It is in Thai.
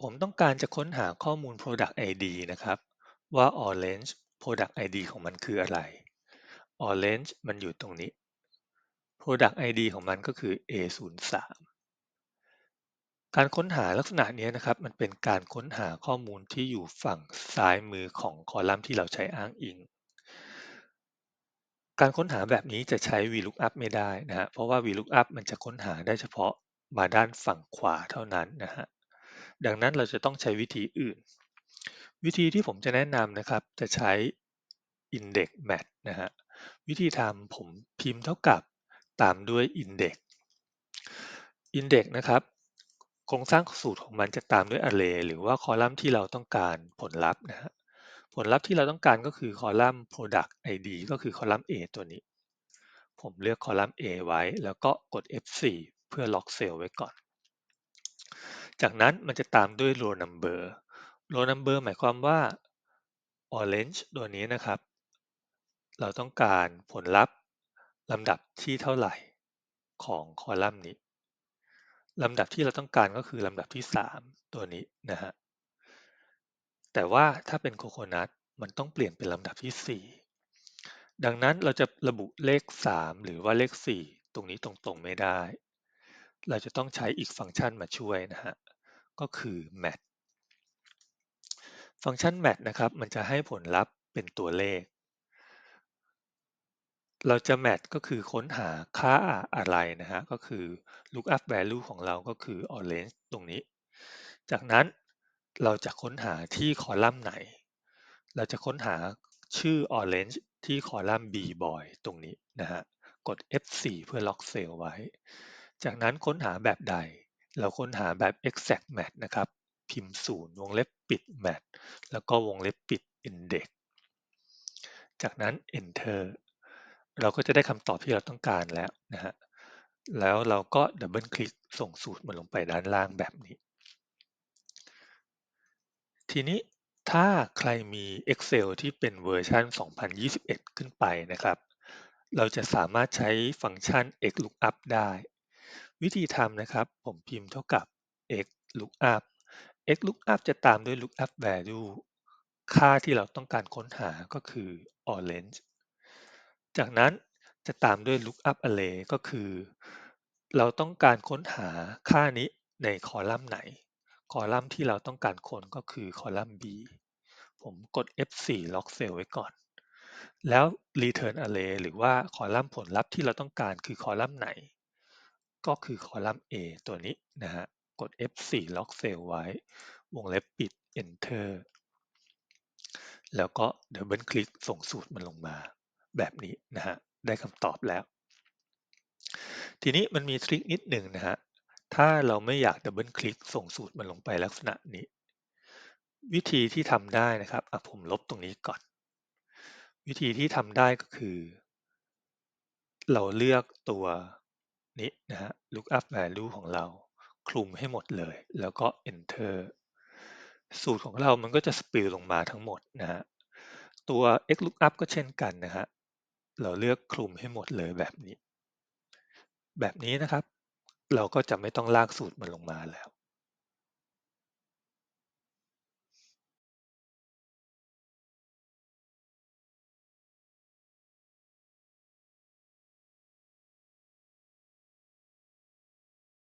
ผมต้องการจะค้นหาข้อมูล Product ID นะครับ ว่า Orange Product ID ของมันคืออะไร Orange มันอยู่ตรงนี้ Product ID ของมันก็คือ A03 การค้นหาลักษณะนี้นะครับ มันเป็นการค้นหาข้อมูลที่อยู่ฝั่งซ้ายมือของคอลัมน์ที่เราใช้อ้างอิง การค้นหาแบบนี้จะใช้ VLOOKUP ไม่ได้นะฮะ เพราะว่า VLOOKUP มันจะค้นหาได้เฉพาะมาด้านฝั่งขวาเท่านั้นนะฮะ ดังนั้นเราจะต้องใช้วิธีอื่น วิธีที่ผมจะแนะนำนะครับ จะใช้ index match นะฮะ วิธีทำผมพิมพ์เท่ากับตามด้วย index index นะครับโครงสร้างสูตรของมันจะตามด้วย array หรือว่าคอลัมน์ที่เราต้องการผลลัพธ์นะฮะผลลัพธ์ที่เราต้องการก็คือคอลัมน์ product id ก็คือคอลัมน์ a ตัวนี้ ผมเลือกคอลัมน์ a ไว้ แล้วก็กด f4 เพื่อล็อกเซลล์ไว้ก่อน จากนั้นมันจะตามด้วย row number row number หมายความว่า orange ตัวนี้นะครับ เราต้องการผลลัพธ์ลำดับที่เท่าไหร่ของคอลัมน์นี้ลำดับที่เราต้องการก็คือลำดับที่ 3 ตัวนี้นะฮะ แต่ว่าถ้าเป็นโคโคนัทมันต้องเปลี่ยนเป็นลำดับที่ 4 ดังนั้นเราจะระบุเลข 3 หรือว่าเลข 4 ตรงนี้ตรงๆไม่ได้ เราจะต้องใช้อีกฟังก์ชันมาช่วยนะฮะ ก็คือ match ฟังก์ชัน match นะครับ มันจะให้ผลลัพธ์เป็นตัวเลข เราจะ match ก็คือค้นหาค่าอะไรนะฮะ ก็คือ lookup value ของเราก็คือ orange ตรงนี้ จากนั้นเราจะค้นหาที่คอลัมน์ไหน เราจะค้นหาชื่อ orange ที่คอลัมน์ b boy ตรงนี้นะฮะ กด F4 เพื่อล็อกเซลล์ไว้ จากนั้นค้นหาแบบใด เราค้นหาแบบ exact match นะครับ พิมพ์ศูนย์วงเล็บปิด match แล้วก็วงเล็บปิด index จากนั้น enter เราก็จะได้คำตอบที่เราต้องการแล้วนะฮะ แล้วเราก็ดับเบิลคลิกส่งสูตรมันลงไปด้านล่างแบบนี้ ทีนี้ถ้าใครมี Excel ที่เป็นเวอร์ชัน 2021 ขึ้นไปนะครับ เราจะสามารถใช้ฟังก์ชัน xlookup ได้ วิธีทำนะครับ ผมพิมพ์เท่ากับ xlookup xlookup จะตามด้วย lookup value ค่าที่เราต้องการค้นหาก็คือ orange จากนั้นจะตามด้วย lookup array ก็คือ เราต้องการค้นหาค่านี้ในคอลัมน์ไหน คอลัมน์ที่เราต้องการค้นก็คือคอลัมน์ B ผมกด F4 ล็อกเซลล์ไว้ก่อน แล้ว return array หรือว่าคอลัมน์ผลลัพธ์ที่เราต้องการคือคอลัมน์ไหน ก็คือคอลัมน์ A ตัวนี้นะฮะ กด F4 ล็อกเซลล์ไว้ วงเล็บปิด enter แล้วก็ดับเบิลคลิกส่งสูตรมันลงมาแบบนี้นะฮะ ได้คำตอบแล้ว ทีนี้มันมีทริคนิดหนึ่งนะฮะ ถ้าเราไม่อยากดับเบิลคลิกส่งสูตรมันลงไปลักษณะนี้ วิธีที่ทำได้นะครับอะผมลบตรงนี้ก่อน วิธีที่ทำได้ก็คือ เราเลือกตัว นี้นะฮะ lookup value ของเราคลุมให้หมดเลย แล้วก็ enter สูตรของเรามันก็จะสปิลลงมาทั้งหมดนะฮะ ตัว xlookup ก็เช่นกันนะฮะ เราเลือกคลุมให้หมดเลยแบบนี้ แบบนี้นะครับ เราก็จะไม่ต้องลากสูตรมันลงมาแล้ว